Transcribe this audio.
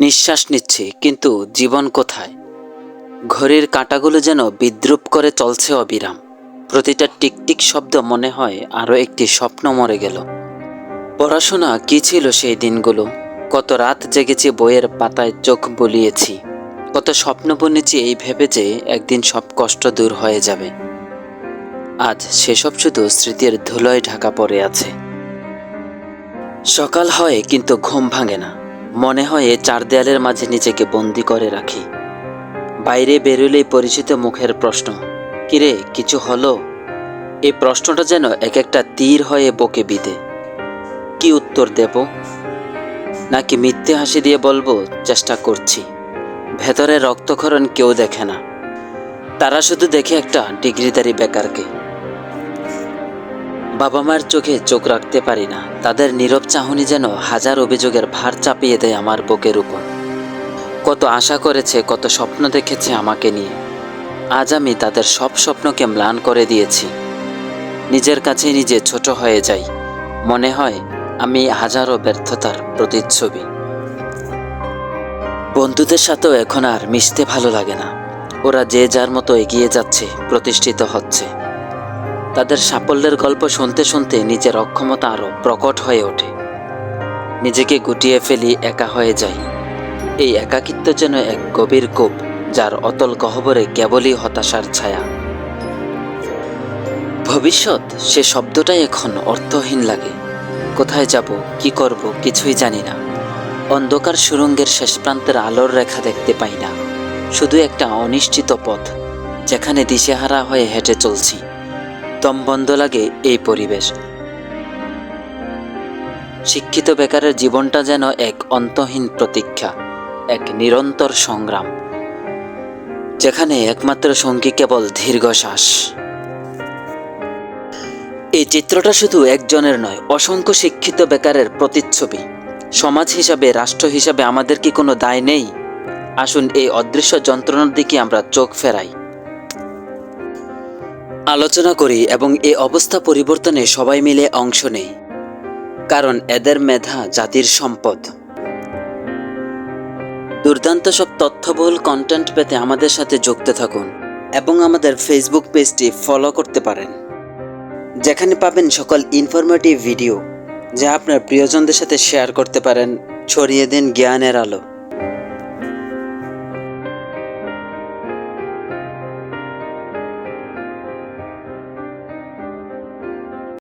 নিঃশ্বাস নিচ্ছি, কিন্তু জীবন কোথায়? ঘড়ির কাঁটাগুলো যেন বিদ্রুপ করে চলছে অবিরাম। প্রতিটা টিকটিক শব্দ মনে হয় আরও একটি স্বপ্ন মরে গেল। পড়াশোনা কি ছিল সেই দিনগুলো? কত রাত জেগেছি বইয়ের পাতায় চোখ বুলিয়েছি। কত স্বপ্ন বুনেছি এই ভেবে যে একদিন সব কষ্ট দূর হয়ে যাবে। আজ সেসব শুধু স্মৃতির ধুলোয় ঢাকা পড়ে আছে। সকাল হয় কিন্তু ঘুম ভাঙে না। মনে হয় এ চার দেয়ালের মাঝে নিজেকে বন্দি করে রাখি। বাইরে বেরোলেই পরিচিত মুখের প্রশ্ন, কিরে, কিছু হলো? এই প্রশ্নটা যেন এক একটা তীর হয়ে বকে বিদে কি উত্তর দেব? নাকি মিথ্যে হাসি দিয়ে বলব, চেষ্টা করছি। ভেতরে রক্তক্ষরণ কেউ দেখে না। তারা শুধু দেখে একটা ডিগ্রিধারী বেকারকে। বাবা মায়ের চোখে চোখ রাখতে পারি না। তাদের নীরব চাহনি যেন হাজার অভিযোগের ভার চাপিয়ে দেয় আমার বুকের উপর। কত আশা করেছে, কত স্বপ্ন দেখেছে আমাকে নিয়ে। আজ আমি তাদের সব স্বপ্নকে ম্লান করে দিয়েছি। নিজের কাছে নিজে ছোট হয়ে যাই। মনে হয় আমি হাজারো ব্যর্থতার প্রতিচ্ছবি। বন্ধুদের সাথেও এখন আর মিশতে ভালো লাগে না। ওরা যে যার মতো এগিয়ে যাচ্ছে, প্রতিষ্ঠিত হচ্ছে। তাদের সাফল্যের গল্প শুনতে শুনতে নিজের অক্ষমতা আরও প্রকট হয়ে ওঠে। নিজেকে গুটিয়ে ফেলি একা হয়ে যাই। এই একাকিত্ব যেন এক গভীর কোপ, যার অতল গহ্বরে কেবলই হতাশার ছায়া। ভবিষ্যৎ, সে শব্দটাই এখন অর্থহীন লাগে। কোথায় যাব, কি করব, কিছুই জানি না। অন্ধকার সুরঙ্গের শেষ প্রান্তের আলোর রেখা দেখতে পাই না। শুধু একটা অনিশ্চিত পথ, যেখানে দিশেহারা হয়ে হেঁটে চলছি। দম বন্ধ লাগে এই পরিবেশ। শিক্ষিত বেকারের জীবনটা যেন এক অন্তহীন প্রতীক্ষা, এক নিরন্তর সংগ্রাম, যেখানে একমাত্র সঙ্গী কেবল দীর্ঘশ্বাস। এই চিত্রটা শুধু একজনের নয়, অসংখ্য শিক্ষিত বেকারের প্রতিচ্ছবি। সমাজ হিসাবে, রাষ্ট্র হিসাবে আমাদের কি কোনো দায় নেই? আসুন এই অদৃশ্য যন্ত্রণার দিকে আমরা চোখ ফেরাই। আলোচনা করি এবং এই অবস্থা পরিবর্তনে সবাই মিলে অংশ নেই। কারণ এদের মেধা জাতির সম্পদ। দুর্দান্ত সব তথ্যবহুল কন্টেন্ট পেতে আমাদের সাথে যুক্ত থাকুন এবং আমাদের ফেসবুক পেজটি ফলো করতে পারেন। যেখানে পাবেন সকল ইনফরমেটিভ ভিডিও যা আপনার প্রিয়জনদের সাথে শেয়ার করতে পারেন, ছড়িয়ে দিন জ্ঞানের আলো।